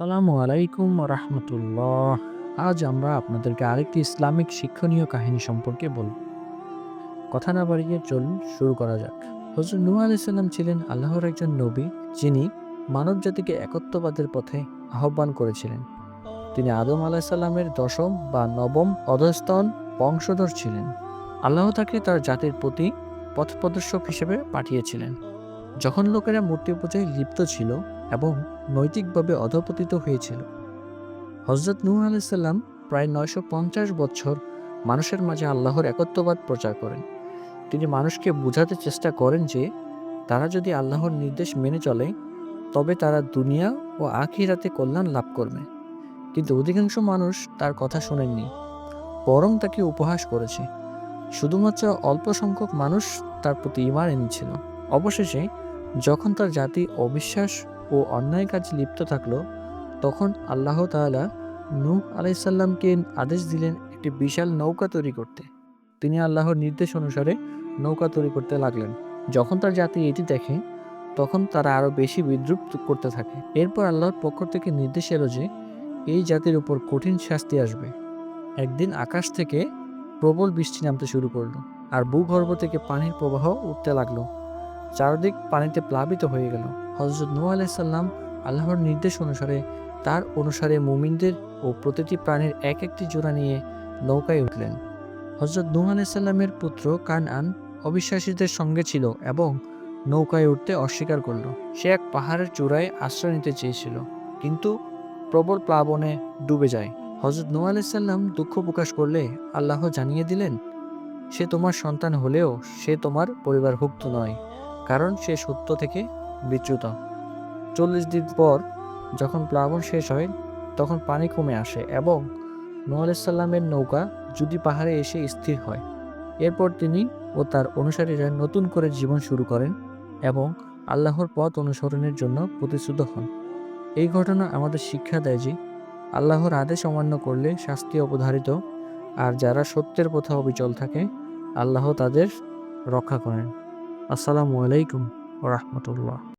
সালামু আলাইকুম রহমতুল্লাহ আজ আমরা আপনাদেরকে আরেকটি ইসলামিক শিক্ষণীয় কাহিনী সম্পর্কে বলব। কথা না বাড়িয়ে চলুন শুরু করা যাক। হজরত নূহ আলাইসাল্লাম ছিলেন আল্লাহর একজন নবী, যিনি মানব জাতিকে একত্ববাদের পথে আহ্বান করেছিলেন। তিনি আদম আলাহিসাল্লামের দশম বা নবম অধস্তন বংশধর ছিলেন। আল্লাহ তাকে তার জাতির প্রতি পথপ্রদর্শক হিসেবে পাঠিয়েছিলেন। যখন লোকেরা মূর্তি পূজায় লিপ্ত ছিল এবং নৈতিকভাবে অধপতিত হয়েছিল। হজরত নূহ আলাইসাল্লাম প্রায় নয়শো পঞ্চাশ বছর মানুষের মাঝে আল্লাহর একত্ববাদ প্রচার করেন। তিনি মানুষকে বোঝাতে চেষ্টা করেন যে, তারা যদি আল্লাহর নির্দেশ মেনে চলে, তবে তারা দুনিয়া ও আখিরাতে কল্যাণ লাভ করবে। কিন্তু অধিকাংশ মানুষ তার কথা শোনেননি, বরং তাকে উপহাস করেছে। শুধুমাত্র অল্প সংখ্যক মানুষ তার প্রতি ইমান এনেছিল। অবশেষে যখন তার জাতি অবিশ্বাস ও অন্যায় কাজে লিপ্ত থাকল, তখন আল্লাহ তালা নূহ আলাইসাল্লামকে আদেশ দিলেন একটি বিশাল নৌকা তৈরি করতে। তিনি আল্লাহর নির্দেশ অনুসারে নৌকা তৈরি করতে লাগলেন। যখন তার জাতি এটি দেখে, তখন তারা আরও বেশি বিদ্রুপ করতে থাকে। এরপর আল্লাহর পক্ষ থেকে নির্দেশ এলো যে, এই জাতির উপর কঠিন শাস্তি আসবে। একদিন আকাশ থেকে প্রবল বৃষ্টি নামতে শুরু করল, আর ভূগর্ভ থেকে পানির প্রবাহ উঠতে লাগল। চারদিক পানিতে প্লাবিত হয়ে গেল। হজরত নূহ আলাইসাল্লাম আল্লাহর নির্দেশ অনুসারে তার অনুসারে মুমিনদের ও প্রতিটি প্রাণীর এক একটি জোড়া নিয়ে নৌকায় উঠলেন। হজরত নূহ আলাইসাল্লামের পুত্র কানআন অবিশ্বাসীদের সঙ্গে ছিল এবং নৌকায় উঠতে অস্বীকার করল। সে এক পাহাড়ের চূড়ায় আশ্রয় নিতে চেয়েছিল, কিন্তু প্রবল প্লাবনে ডুবে যায়। হজরত নূহ আলাইসাল্লাম দুঃখ প্রকাশ করলে আল্লাহ জানিয়ে দিলেন, সে তোমার সন্তান হলেও সে তোমার পরিবারভুক্ত নয়, কারণ সে সত্য থেকে বিচ্যুত। চল্লিশ দিন পর যখন প্লাবন শেষ হয়, তখন পানি কমে আসে এবং আলাইসাল্লামের নৌকা যদি পাহাড়ে এসে স্থির হয়। এরপর তিনি ও তার অনুসারীরা নতুন করে জীবন শুরু করেন এবং আল্লাহর পথ অনুসরণের জন্য প্রতিশ্রুত হন। এই ঘটনা আমাদের শিক্ষা দেয় যে আল্লাহর আদেশ অমান্য করলে শাস্তি অবধারিত আর যারা সত্যের পথে অবিচল থাকে, আল্লাহ তাদের রক্ষা করেন। আসসালামু আলাইকুম। রহমতুল্লাহ।